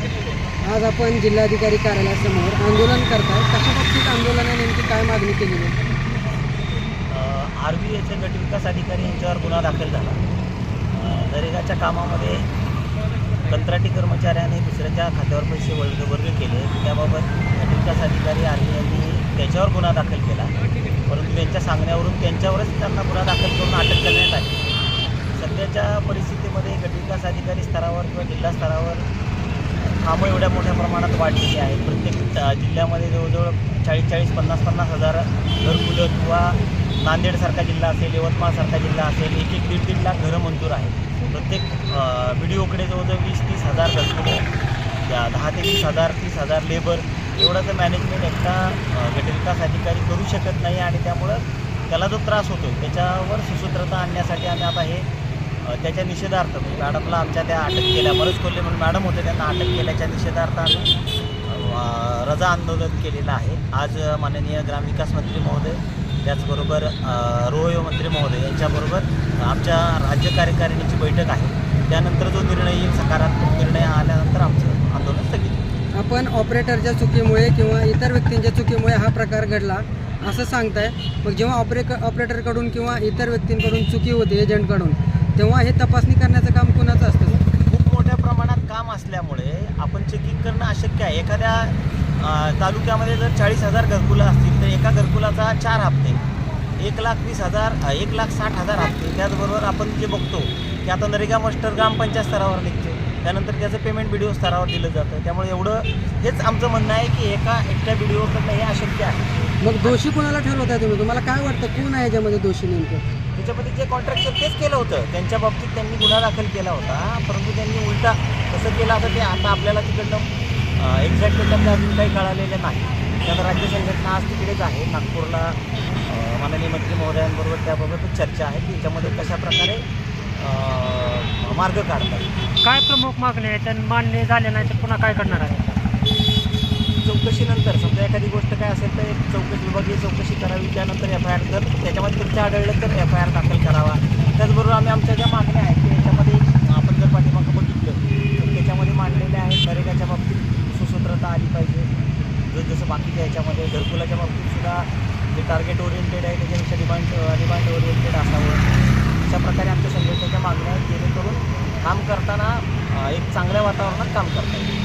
आज आपण जिल्हाधिकारी कार्यालयासमोर आंदोलन करताय. कशा बाबतीत आंदोलनाने नेमकी काय मागणी केली? आर व्ही एचे गटविकास अधिकारी यांच्यावर गुन्हा दाखल झाला. अ, नरेगाच्या कामामध्ये कंत्राटी कर्मचाऱ्याने दुसऱ्याच्या खात्यावर पैसे वर्ग वर्ग केले. त्याबाबत गटविकास अधिकारी आर व्ही यांनी त्याच्यावर गुन्हा दाखल केला. परंतु त्यांच्या सांगण्यावरून त्यांच्यावरच त्यांना गुन्हा दाखल करून अटक करण्यात आली. सध्याच्या परिस्थितीमध्ये गटविकास अधिकारी स्तरावर किंवा जिल्हा स्तरावर कामं एवढ्या मोठ्या प्रमाणात वाढलेली आहेत. प्रत्येक जिल्ह्यामध्ये जवळजवळ चाळीस चाळीस पन्नास पन्नास हजार घरकुलं किंवा नांदेडसारखा जिल्हा असेल यवतमाळसारखा जिल्हा असेल एक एक दीड दीड लाख घरं मंजूर आहेत. प्रत्येक बी ओकडे जवळजवळ वीस तीस हजार घरकुलं दहा ते वीस हजार तीस हजार लेबर एवढाचं मॅनेजमेंट एकटा गटविकास अधिकारी करू शकत नाही आणि त्यामुळं त्याला जो त्रास होतो त्याच्यावर सुसूत्रता आणण्यासाठी आम्ही आता हे त्याच्या निषेधार्थ म्हणजे मॅडमला आमच्या त्या अटक केल्या मनोज कोल्हे म्हणून मॅडम होते त्यांना अटक केल्याच्या निषेधार्थ आम्ही रजा आंदोलन केलेलं आहे. आज माननीय ग्रामविकास मंत्री महोदय त्याचबरोबर अ, रोहयो मंत्री महोदय यांच्याबरोबर आमच्या राज्य कार्यकारिणीची बैठक आहे. त्यानंतर जो निर्णय येईल सकारात्मक निर्णय आल्यानंतर आमचं आंदोलन स्थगित आपण ऑपरेटरच्या चुकीमुळे किंवा इतर व्यक्तींच्या चुकीमुळे हा प्रकार घडला असं सांगताय. मग जेव्हा ऑपरे ऑपरेटरकडून किंवा इतर व्यक्तींकडून चुकी होते एजंटकडून तेव्हा हे तपासणी करण्याचं काम कुणाचं असतं खूप मोठ्या प्रमाणात काम असल्यामुळे आपण चेकिंग करणं अशक्य आहे. एखाद्या तालुक्यामध्ये जर चाळीस हजार घरकुलं असतील तर एका घरकुलाचा चार हप्ते एक लाख वीस हजार एक लाख साठ हजार हप्ते. त्याचबरोबर आपण जे बघतो की आता नरेगा मास्टर ग्रामपंचायत स्तरावर निघते. त्यानंतर त्याचं पेमेंट व्हिडिओ स्तरावर दिलं जातं. त्यामुळे एवढं हेच आमचं म्हणणं आहे की एका एकट्या व्हिडिओकडनं हे अशक्य आहे. मग दोषी कोणाला ठरवताय तुम्ही? तुम्हाला काय वाटतं? कोण आहे याच्यामध्ये दोषी नेमकं? त्याच्यामध्ये जे कॉन्ट्रॅक्टर तेच केलं होतं. त्यांच्या बाबतीत त्यांनी गुन्हा दाखल केला होता. परंतु त्यांनी उलटा कसं केलं असं ते आता आपल्याला तिकडनं एक्झॅक्ट त्याच्यातलं अजून काही कळालेलं नाही. त्यात राज्य संघटना आज तिकडेच आहे. नागपूरला माननीय मंत्री महोदयांबरोबर त्याबाबत चर्चा आहे. की याच्यामध्ये कशा प्रकारे अं, मार्ग काढतात. काय प्रमुख मागणी आहे त्यांनी मान्य झाले नाही तर पुन्हा काय करणार आहे चौकशीनंतर समजा एखादी गोष्ट काय असेल तर एक चौकशी विभागीय चौकशी करावी त्यानंतर एफ आय आर जर त्याच्यामध्ये तुमच्या आढळलं तर एफ आय आर दाखल करावा. त्याचबरोबर आम्ही आमच्या ज्या मागण्या आहेत की याच्यामध्ये आपण जर पाठीमागं बघितलं तर त्याच्यामध्ये मांडलेल्या आहेत नरेगाच्या बाबतीत सुसूत्रता आली पाहिजे. जर जसं बाकीच्या याच्यामध्ये घरकुलाच्या बाबतीत सुद्धा जे टार्गेट ओरिएंटेड आहे त्याच्यापेक्षा डिमांड डिमांड ओरिएंटेड असावं. अशा प्रकारे आमच्या संघटनेच्या मागण्या आहेत जेणेकरून काम करताना एक चांगल्या वातावरणात काम करता येईल.